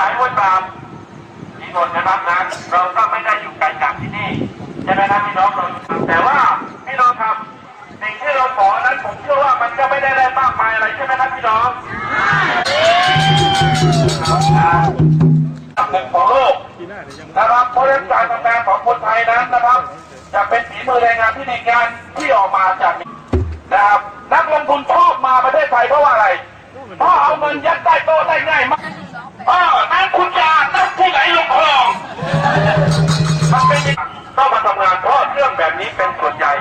หลายวันตามที่นนท์นะครับนะเราก็ไม่ได้อยู่ไกลจากที่นี่ใช่ไหมครับพี่น้องเราแต่ว่าพี่น้องครับสิ่งที่เราขอนั้นผมเชื่อว่ามันก็ไม่ได้ได้มากมายอะไรใช่ไหมครับพี่น้องอันดับหนึ่งของโลกนะครับเพราะฉะนั้นการทำงานของคนไทยนั้นนะครับ จะเป็นฝีมือแรงงานที่ดีงานที่ออกมาจากนี้นะครับนักลงทุนชอบมาประเทศไทยเพราะว่าอะไร เพราะเอาเงินยัดใต้โต๊ะได้ง่ายมาก มันเป็นต้องมาทำงานเพราะเรื่องแบบนี้เป็นส่วนใหญ่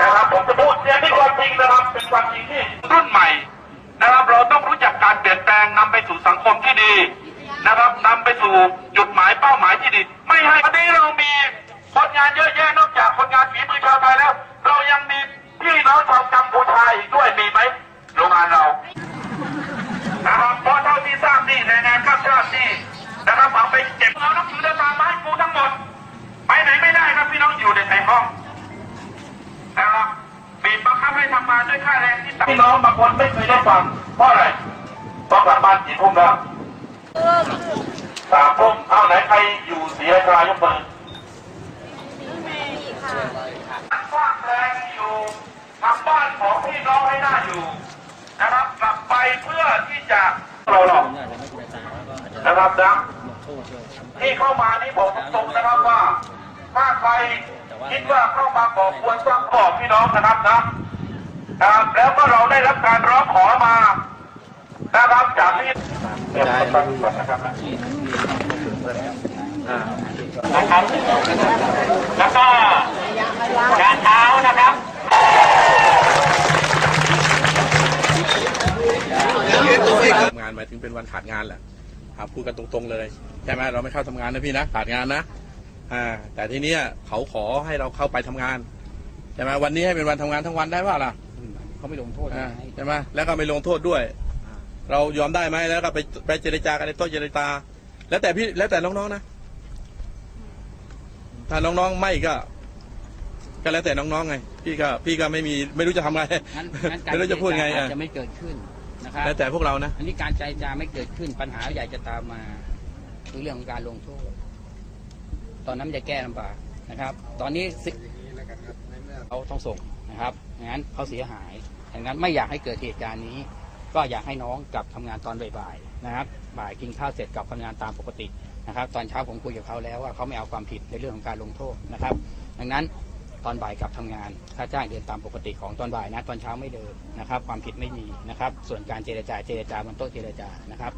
นะครับ ผมจะพูดเนี่ยที่ความจริงนะครับ เป็นความจริงที่รุ่นใหม่นะครับ เราต้องรู้จักการเปลี่ยนแปลงนำไปสู่สังคมที่ดีนะครับนำไปสู่จุดหมายเป้าหมายที่ดี ไม่ให้วันนี้เรามีคนงานเยอะแยะ พี่น้องบางคนไม่เคยได้ฟัง เพราะอะไรต้องกลับบ้านกี่ทุ่มแล้วสามทุ่มเอาไหนใครอยู่เสียชายกมือสร้างแรงอยู่ทำบ้านของพี่น้องให้น่าอยู่นะครับกลับไปเพื่อที่จะเราหรอกนะครับนะที่เข้ามานี่บอกตรงๆนะครับว่าถ้าใครคิดว่าเข้ามาก่อกวนสร้างบอกพี่น้องนะครับนะนะ ครับแล้วก็เราได้รับการร้องขอมานะครับจากที่นะครับนะครับแล้วก็การเท้านะครับทำงานหมายถึงเป็นวันขาดงานแหละครับพูดกันตรงๆเลยใช่ไหมเราไม่เข้าทำงานนะพี่นะขาดงานนะอ่าแต่ทีเนี้ยเขาขอให้เราเข้าไปทำงานใช่ไหมวันนี้ให้เป็นวันทำงานทั้งวันได้ว่าล่ะ เขาไม่ลงโทษอ่าให้ใช่ไหมแล้วก็ไม่ลงโทษด้วยเรายอมได้ไหมแล้วก็ไปไปเจรจากันในโต๊ะเจรจา แล้วแต่พี่แล้วแต่น้องๆนะ ถ้าน้องๆไม่ก็ ก็แล้วแต่น้องๆไง พี่ก็พี่ก็ไม่มีไม่รู้จะทำไง งั้นงั้นการไม่รู้จะพูดไงอาอะจจะไม่เกิดขึ้นนะครับ แล้วแต่พวกเรานะ อันนี้การใจจาไม่เกิดขึ้นปัญหาใหญ่จะตามมาคือเรื่องของการลงโทษ ตอนนั้นมันจะแก้ลำบากนะครับ ตอนนี้สิเขาต้องส่ง นะครับงั้นเขาเสียหายดังนั้นไม่อยากให้เกิดเหตุการณ์นี้ ก็อยากให้น้องกลับทำงานตอนบ่ายๆนะครับ บ่ายกินข้าวเสร็จกลับทำงานตามปกตินะครับ ตอนเช้าผมคุยกับเขาแล้วว่าเขาไม่เอาความผิดในเรื่องของการลงโทษนะครับดังนั้นตอนบ่ายกลับทำงานค่าจ้างเดินตามปกติของตอนบ่ายนะตอนเช้าไม่เดินนะครับ ความผิดไม่มีนะครับ ส่วนการเจรจาเจรจาบนโต๊ะเจรจานะครับ